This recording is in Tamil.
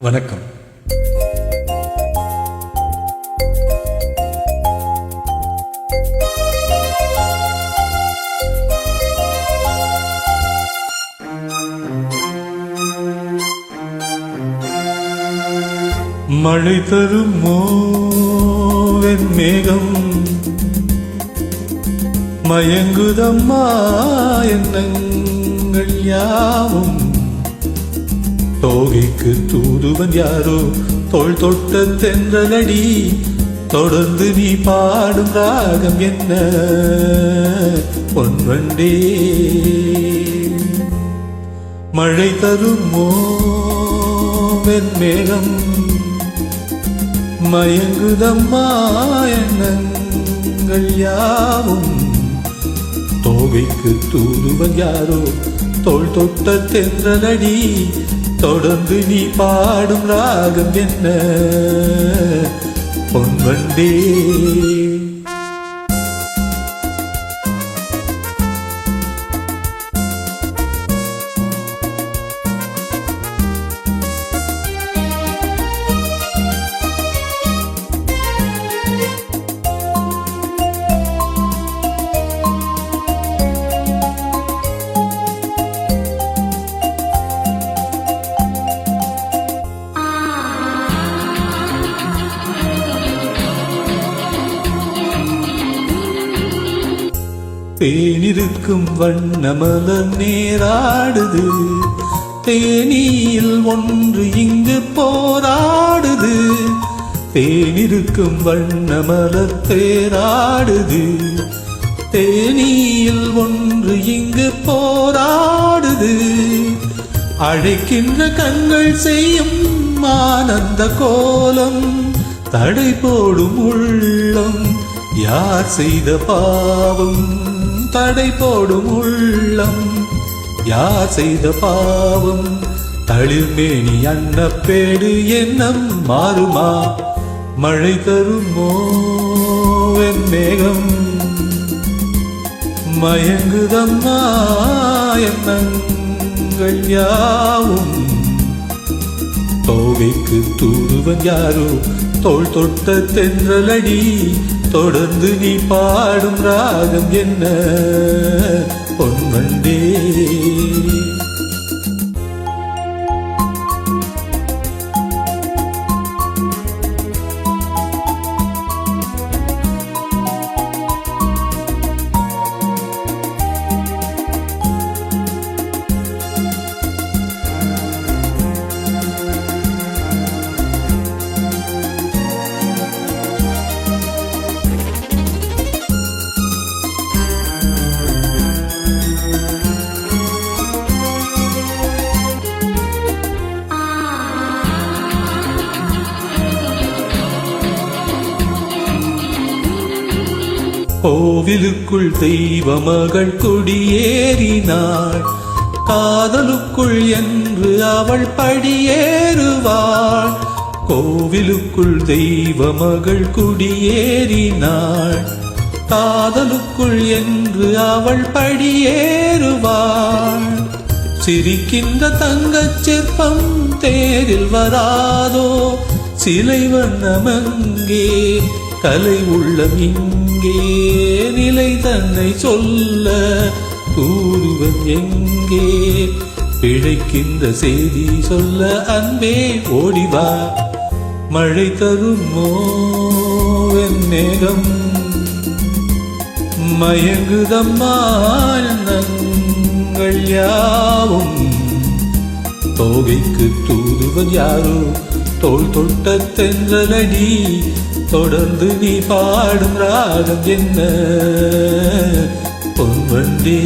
வணக்கம். மழை தரும் மோவென் மேகம் மயங்குதம்மா எண்ணங்கள் யாவும் தோகைக்கு தூதுவன் யாரோ? தோல் தொட்ட தென்றலடி தொடர்ந்து நீ பாடும் ராகம் என்ன? பொன்வண்டே மழை தருமோ வெண்மேகம் மயங்குதம்மா எண்ணங்கள் யாவும்? தோகைக்கு தூதுவன் யாரோ? தோல் தொட்ட தென்றலடி தொடர்ந்து நீ பாடும் ராகம் என்ன? பொன்வண்டே தேனிருக்கும் வண்ணமலர் நேராடுது. தேனியில் ஒன்று இங்கு போராடுது. தேனிருக்கும் வண்ணமலர் தேராடுது. தேனியில் ஒன்று இங்கு போராடுது. அழைக்கின்ற கண்கள் செய்யும் ஆனந்த கோலம். தடை போடும் உள்ளம் யார் செய்த பாவம்? தடை போடும் உள்ளம். யார் செய்த பாவம்? தளிர்மேனி அன்னப்பேடு எண்ணம் மாறுமா? மழை தருமோ என் மேகம்? மயங்குதம்மா எண்ணங்கள் யாவும்? தோகைக்கு தூதுவன் யாரோ? தோள் தொட்ட தென்றலடி தொடர்ந்து நீ பாடும் ராகம் என்ன? கோவிலுக்குள் தெய்வ மகள் குடியேறினாள். காதலுக்குள் என்று அவள் படியேறுவாள். கோவிலுக்குள் தெய்வ மகள் குடியேறினாள். காதலுக்குள் என்று அவள் படியேறுவாள். சிரிக்கின்ற தங்கச் சிற்பம் தேரில் வராதோ. சிலை வண்ணமங்கே கலை உள்ளம் இங்கே நிலை தன்னை சொல்ல கூறுவன் எங்கே? பிழைக்கின்ற செய்தி சொல்ல அன்பே ஓடிவா மழை தருமோ என் மேகம். மயங்குதம்மானங்கள் யாவும். தோகைக்கு தூதுவன் யாரோ? தோல் தொட்ட தென்றலடி தொடர்ந்து நீ பாடும் ராகம் என்ன? பொன்வண்டே